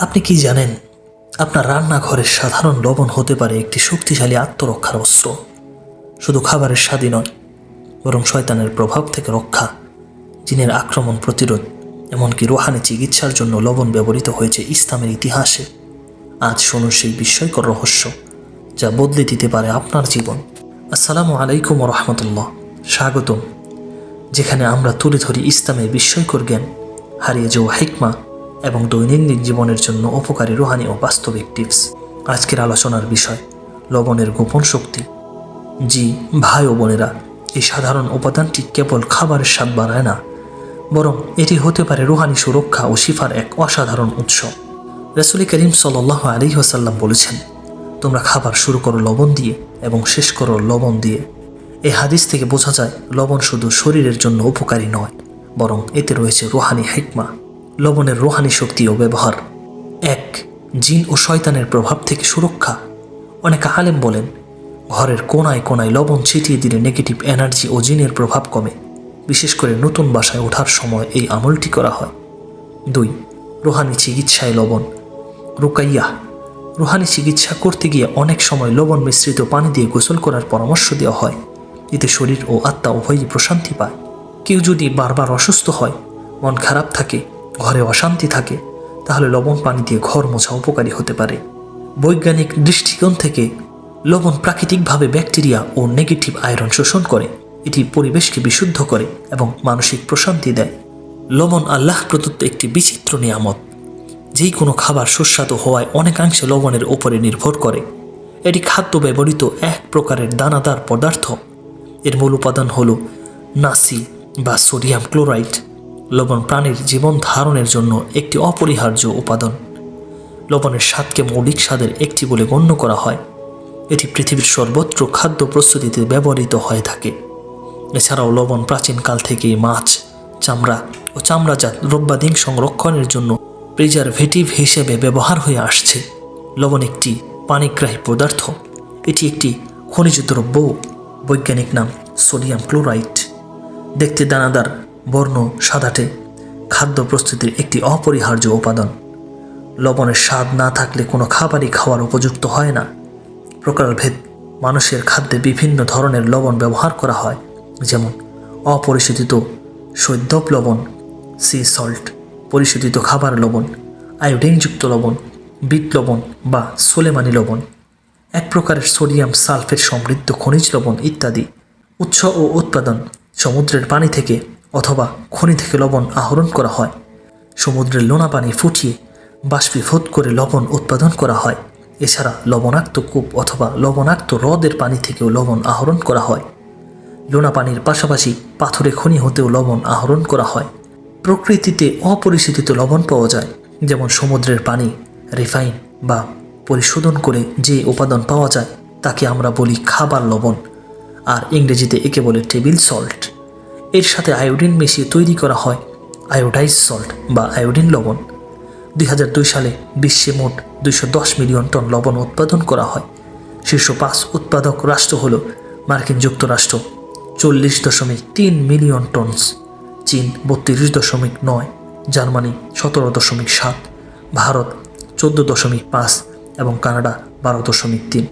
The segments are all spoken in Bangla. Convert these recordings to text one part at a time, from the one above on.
আপনি কি জানেন, আপনার রান্নাঘরের সাধারণ লবণ হতে পারে একটি শক্তিশালী আত্মরক্ষার অস্ত্র। শুধু খাবারের স্বাদই নয়, বরং শয়তানের প্রভাব থেকে রক্ষা, জিনের আক্রমণ প্রতিরোধ, এমনকি রোহানি চিকিৎসার জন্য লবণ ব্যবহৃত হয়েছে ইসলামের ইতিহাসে। আজ শুনুন সেই বিস্ময়কর রহস্য, যা বদলে দিতে পারে আপনার জীবন। আসসালামু আলাইকুম রহমতুল্লাহ। স্বাগতম। যেখানে আমরা তুলে ধরি ইসলামের বিস্ময়কর জ্ঞান, হারিয়ে যাওয়া হিকমা এবং দৈনন্দিন জীবনের জন্য উপকারী রোহানি ও বাস্তবিক টিপস। আজকের আলোচনার বিষয়, লবণের গোপন শক্তি। জি, ভাই ও বোনেরা, এই সাধারণ উপাদানটি কেবল খাবারের স্বাদ বাড়ায় না, বরং এটি হতে পারে রুহানি সুরক্ষা ও শিফার এক অসাধারণ উৎস। রসুল করিম সাল আলী ওসাল্লাম বলেছেন, তোমরা খাবার শুরু করো লবণ দিয়ে এবং শেষ করো লবণ দিয়ে। এই হাদিস থেকে বোঝা যায়, লবণ শুধু শরীরের জন্য উপকারী নয়, বরং এতে রয়েছে রুহানি হেকমা। লবণের রোহানি শক্তি ও ব্যবহার। এক, জিন ও শয়তানের প্রভাব থেকে সুরক্ষা। অনেক আলেম বলেন, ঘরের কোনায় কোনায় লবণ ছিটিয়ে দিলে নেগেটিভ এনার্জি ও জিনের প্রভাব কমে। বিশেষ করে নতুন বাসায় ওঠার সময় এই আমলটি করা হয়। দুই, রোহানি চিকিৎসায় লবণ। রুকাইয়া, রুহানি চিকিৎসা করতে গিয়ে অনেক সময় লবণ মিশ্রিত পানি দিয়ে গোসল করার পরামর্শ দেওয়া হয়। এতে শরীর ও আত্মা উভয়ই প্রশান্তি পায়। কেউ যদি বারবার অসুস্থ হয়, মন খারাপ থাকে ঘরে অশান্তি থাকে, তাহলে লবণ পানি দিয়ে ঘর মোছা উপকারী হতে পারে। বৈজ্ঞানিক দৃষ্টিকোণ থেকে লবণ প্রাকৃতিকভাবে ব্যাকটেরিয়া ও নেগেটিভ আয়রন শোষণ করে, এটি পরিবেশকে বিশুদ্ধ করে এবং মানসিক প্রশান্তি দেয়। লবণ আল্লাহ প্রদত্ত একটি বিচিত্র নিয়ামত যেই কোনো খাবার সুস্বাদু হওয়ায় অনেকাংশে লবণের উপরে নির্ভর করে। এটি খাদ্য ব্যবহৃত এক প্রকারের দানাদার পদার্থ। এর মূল উপাদান হল নাসি বা সোডিয়াম ক্লোরাইড। লবণ প্রাণীর জীবন ধারণের জন্য একটি অপরিহার্য উপাদান। লবণের স্বাদকে মৌলিক স্বাদের একটি বলে গণ্য করা হয়। এটি পৃথিবীর সর্বত্র খাদ্য প্রস্তুতিতে ব্যবহৃত হয়ে থাকে। এছাড়াও লবণ প্রাচীনকাল থেকেই মাছ, চামড়া ও চামড়াজাত দ্রব্যাদি সংরক্ষণের জন্য প্রিজারভেটিভ হিসেবে ব্যবহার হয়ে আসছে। লবণ একটি পানিগ্রাহী পদার্থ। এটি একটি খনিজ দ্রব্য, বৈজ্ঞানিক নাম সোডিয়াম ক্লোরাইড। দেখতে দানাদার বর্ণ সাদাটে, খাদ্য প্রস্তুতির একটি অপরিহার্য উপাদান। লবণের স্বাদ না থাকলে কোনো খাবারই খাওয়ার উপযুক্ত হয় না। প্রকারভেদ, মানুষের খাদ্যে বিভিন্ন ধরনের লবণ ব্যবহার করা হয়, যেমন অপরিশোধিত সৈদ্যপ লবণ, সি সল্ট, পরিশোধিত খাবার লবণ, আয়োডিনযুক্ত লবণ, বিট লবণ বা সোলেমানি লবণ। এক প্রকারের সোডিয়াম সালফেট সমৃদ্ধ খনিজ লবণ ইত্যাদি। উৎস ও উৎপাদন সমুদ্রের পানি থেকে অথবা খনি থেকে লবণ আহরণ করা হয়। সমুদ্রের লোনা পানি ফুটিয়ে বাষ্পীভূত করে লবণ উৎপাদন করা হয়। এছাড়া লবণাক্ত কূপ অথবা লবণাক্ত হ্রদের পানি থেকেও লবণ আহরণ করা হয়। লোনা পানির পাশাপাশি পাথরে খনি হতেও লবণ আহরণ করা হয়। প্রকৃতিতে অপরিশোধিত লবণ পাওয়া যায়, যেমন সমুদ্রের পানি, রিফাইন বা পরিশোধন করে যে উপাদান পাওয়া যায়, তাকে আমরা বলি খাবার লবণ, আর ইংরেজিতে একে বলে টেবিল সল্ট। এর সাথে আয়োডিন মিশিয়ে তৈরি করা হয় আয়োডাইজ সল্ট বা আয়োডিন লবণ। দুই হাজার দুই সালে বিশ্বে মোট দুইশো দশ মিলিয়ন টন লবণ উৎপাদন করা হয়। শীর্ষ পাঁচ উৎপাদক রাষ্ট্র হল মার্কিন যুক্তরাষ্ট্র, চল্লিশ দশমিক তিন মিলিয়ন টনস, চীন বত্রিশ দশমিক নয়, জার্মানি সতেরো দশমিক সাত, ভারত চোদ্দ দশমিক পাঁচ এবং কানাডা বারো দশমিক তিন।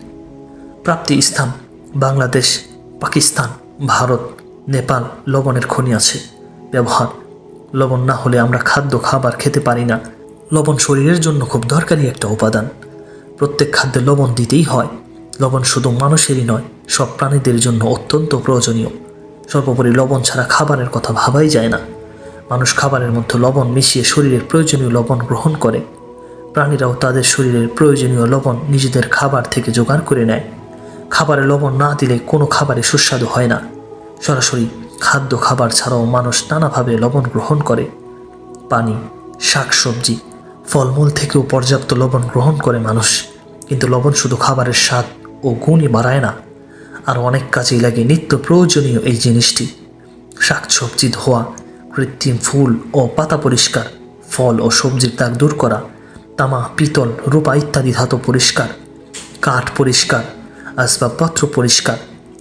প্রাপ্তি স্থান বাংলাদেশ, পাকিস্তান, ভারত নেপাল লবণের খনি আছে। ব্যবহার। লবণ না হলে আমরা খাদ্য খাবার খেতে পারি না। লবণ শরীরের জন্য খুব দরকারি একটা উপাদান। প্রত্যেক খাদ্যে লবণ দিতেই হয়। লবণ শুধু মানুষেরই নয়, সব প্রাণীদের জন্য অত্যন্ত প্রয়োজনীয়। সর্বোপরি লবণ ছাড়া খাবারের কথা ভাবাই যায় না। মানুষ খাবারের মধ্যে লবণ মিশিয়ে শরীরের প্রয়োজনীয় লবণ গ্রহণ করে। প্রাণীরাও তাদের শরীরের প্রয়োজনীয় লবণ নিজেদের খাবার থেকে জোগাড় করে নেয়। খাবারে লবণ না দিলে কোনো খাবারে সুস্বাদু হয় না। সরাসরি খাদ্য খাবার ছাড়াও মানুষ নানাভাবে লবণ গ্রহণ করে। পানি শাকসবজি ফলমূল থেকেও পর্যাপ্ত লবণ গ্রহণ করে মানুষ। কিন্তু লবণ শুধু খাবারের স্বাদ ও গুণই বাড়ায় না। আর অনেক কাজেই লাগে নিত্য প্রয়োজনীয় এই জিনিসটি। শাকসবজি ধোয়া, কৃত্রিম ফুল ও পাতা পরিষ্কার, ফল ও সবজির দাগ দূর করা, তামা, পিতল, রূপা ইত্যাদি ধাতু পরিষ্কার, কাঠ পরিষ্কার, আসবাবপত্র পরিষ্কার,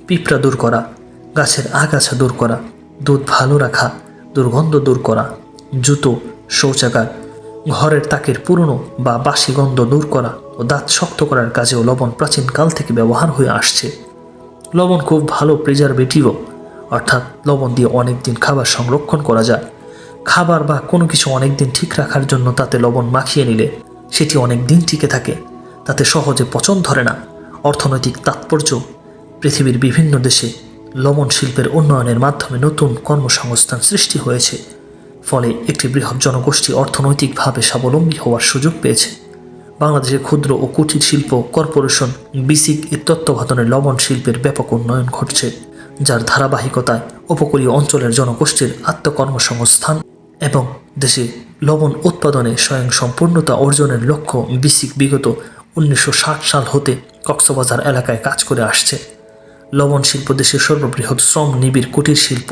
পিঁপড়া দূর করা গাছের আগাছা দূর করা, দুধ ভালো রাখা, দুর্গন্ধ দূর করা, জুতো, শৌচাগার, ঘরের তাকের পুরনো বা বাসি গন্ধ দূর করা ও দাঁত শক্ত করার কাজেও লবণ প্রাচীনকাল থেকে ব্যবহার হয়ে আসছে। লবণ খুব ভালো প্রিজারভেটিভও অর্থাৎ লবণ দিয়ে অনেক দিন খাবার সংরক্ষণ করা যায়। খাবার বা কোনো কিছু অনেক দিন ঠিক রাখার জন্য তাতে লবণ মাখিয়ে নিলে সেটি অনেক দিন টিকে থাকে। তাতে সহজে পচন ধরে না। অর্থনৈতিক তাৎপর্য, পৃথিবীর বিভিন্ন দেশে লবণ শিল্পের উন্নয়নের মাধ্যমে নতুন কর্মসংস্থান সৃষ্টি হয়েছে। ফলে একটি বৃহৎ জনগোষ্ঠী অর্থনৈতিকভাবে স্বাবলম্বী হওয়ার সুযোগ পেয়েছে। বাংলাদেশের ক্ষুদ্র ও কুটির শিল্প কর্পোরেশন, বিসিক এর তত্ত্বাবধানে লবণ শিল্পের ব্যাপক উন্নয়ন ঘটছে, যার ধারাবাহিকতায় উপকূলীয় অঞ্চলের জনগোষ্ঠীর আত্মকর্মসংস্থান এবং দেশে লবণ উৎপাদনে স্বয়ং সম্পূর্ণতা অর্জনের লক্ষ্য বিসিক বিগত উনিশশো ষাট সাল হতে কক্সবাজার এলাকায় কাজ করে আসছে। লবণ শিল্প দেশের সর্ববৃহৎ শ্রম নিবিড় কুটির শিল্প।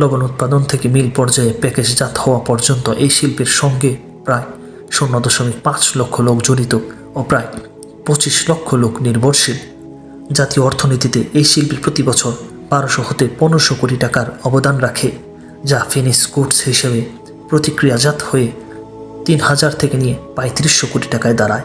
লবণ উৎপাদন থেকে মিল পর্যায়ে প্যাকেজজাত হওয়া পর্যন্ত এই শিল্পের সঙ্গে প্রায় শূন্য দশমিক পাঁচ লক্ষ লোক জড়িত ও প্রায় পঁচিশ লক্ষ লোক নির্ভরশীল। জাতীয় অর্থনীতিতে এই শিল্পী প্রতি বছর বারোশো হতে পনেরোশো কোটি টাকার অবদান রাখে, যা ফিনিশ গুডস হিসেবে প্রতিক্রিয়াজাত হয়ে তিন হাজার থেকে নিয়ে পঁয়ত্রিশশো কোটি টাকায় দাঁড়ায়।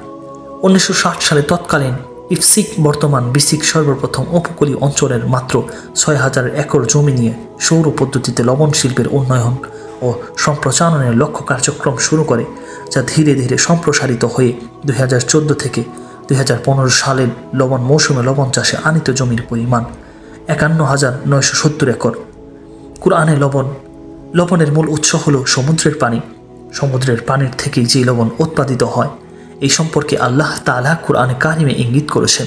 উনিশশো ষাট সালে তৎকালীন ইফসিক বর্তমান বিসিক সর্বপ্রথম উপকূলীয় অঞ্চলের মাত্র ছয় হাজার একর জমি নিয়ে সৌর পদ্ধতিতে লবণ শিল্পের উন্নয়ন ও সম্প্রচারণের লক্ষ্য কার্যক্রম শুরু করে, যা ধীরে ধীরে সম্প্রসারিত হয়ে দুই হাজার চোদ্দ থেকে দু হাজার পনেরো সালের লবণ মৌসুমে লবণ চাষে আনিত জমির পরিমাণ একান্ন হাজার নয়শো সত্তর একর। কুরআনে লবণ, লবণের মূল উৎস হল সমুদ্রের পানি। সমুদ্রের পানির থেকেই যে লবণ উৎপাদিত হয় এই সম্পর্কে আল্লাহ তাআলা কুরআনে কারিমে ইঙ্গিত করেছেন।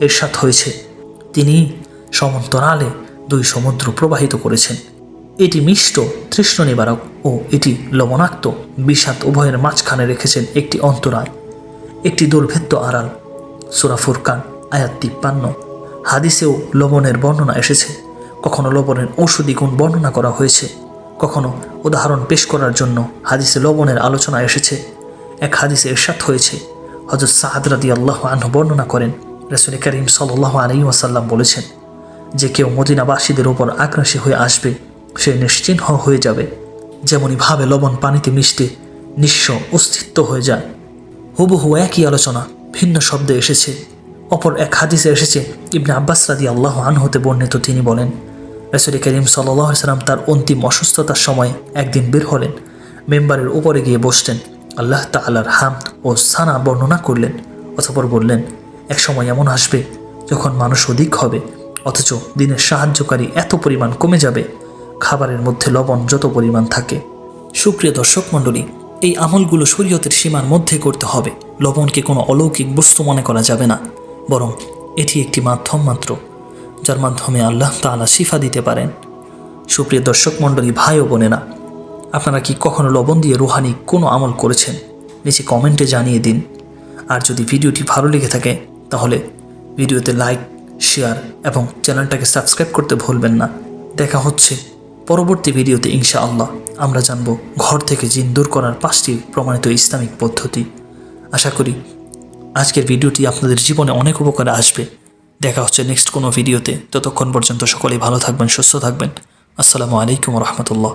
এরশাদ হয়েছে, তিনি সমন্তরালে দুই সমুদ্র প্রবাহিত করেছেন। এটি মিষ্ট, তৃষ্ণ নিবারক ও এটি লবণাক্ত। বিষাদ উভয়ের মাঝখানে রেখেছেন একটি অন্তরায় একটি দুর্ভেদ্য আড়াল। সুরা ফুরকান, আয়াত তিপ্পান্ন। হাদিসেও লবণের বর্ণনা এসেছে। কখনো লবণের ঔষধি গুণ বর্ণনা করা হয়েছে। কখনো উদাহরণ পেশ করার জন্য হাদিসে লবণের আলোচনা এসেছে। এক হাদিসে এরশাদ হয়েছে। হজরত সাহাদ রাদি আল্লাহ আনহু বর্ণনা করেন, রসুল করিম সাল্লাহ আলী ওয়াসাল্লাম বলেছেন, যে কেউ মদিনাবাসীদের ওপর আগ্রাসী হয়ে আসবে, সে নিশ্চিহ্ন হয়ে যাবে। যেমনই ভাবে লবণ পানিতে মিশতে নিঃস্ব অস্তিত্ব হয়ে যায়। হুবহু একই আলোচনা, ভিন্ন শব্দে এসেছে। অপর এক হাদিসে এসেছে, ইবনে আব্বাস রাদি আল্লাহ আনহতে বর্ণিত তিনি বলেন, রসুল করিম সাল্লাহ সাল্লাম তার অন্তিম অসুস্থতার সময় একদিন বের হলেন, মেম্বারের উপরে গিয়ে বসতেন। আল্লাহ তাআলার হাম ও সানা বর্ণনা করলেন, অতপর বললেন, এক সময় এমন আসবে, যখন মানুষ অধিক হবে, অথচ দিনের সাহায্যকারী এত পরিমাণ কমে যাবে, খাবারের মধ্যে লবণ যত পরিমাণ থাকে। সুপ্রিয় দর্শক মণ্ডলী, এই আমলগুলো শরীয়তের সীমার মধ্যে করতে হবে। লবণকে কোনো অলৌকিক বস্তু মনে করা যাবে না, বরং এটি একটি মাধ্যম মাত্র, যার মাধ্যমে আল্লাহ তাআলা শিফা দিতে পারেন। সুপ্রিয় দর্শক মণ্ডলী, ভাই ও বোনেরা আপনারা কি কখনো লবণ দিয়ে রুহানি কোনো আমল করেছেন? নিচে কমেন্টে জানিয়ে দিন। আর যদি ভিডিওটি ভালো লেগে থাকে, তাহলে ভিডিওতে লাইক, শেয়ার এবং চ্যানেলটাকে সাবস্ক্রাইব করতে ভুলবেন না। দেখা হচ্ছে পরবর্তী ভিডিওতে ইনশা আল্লাহ আমরা জানব ঘর থেকে জিন দূর করার পাঁচটি প্রমাণিত ইসলামিক পদ্ধতি। আশা করি আজকের ভিডিওটি আপনাদের জীবনে অনেক উপকারে আসবে। দেখা হচ্ছে নেক্সট কোনো ভিডিওতে। ততক্ষণ পর্যন্ত সকলেই ভালো থাকবেন, সুস্থ থাকবেন। আসসালামু আলাইকুম রহমতুল্লাহ।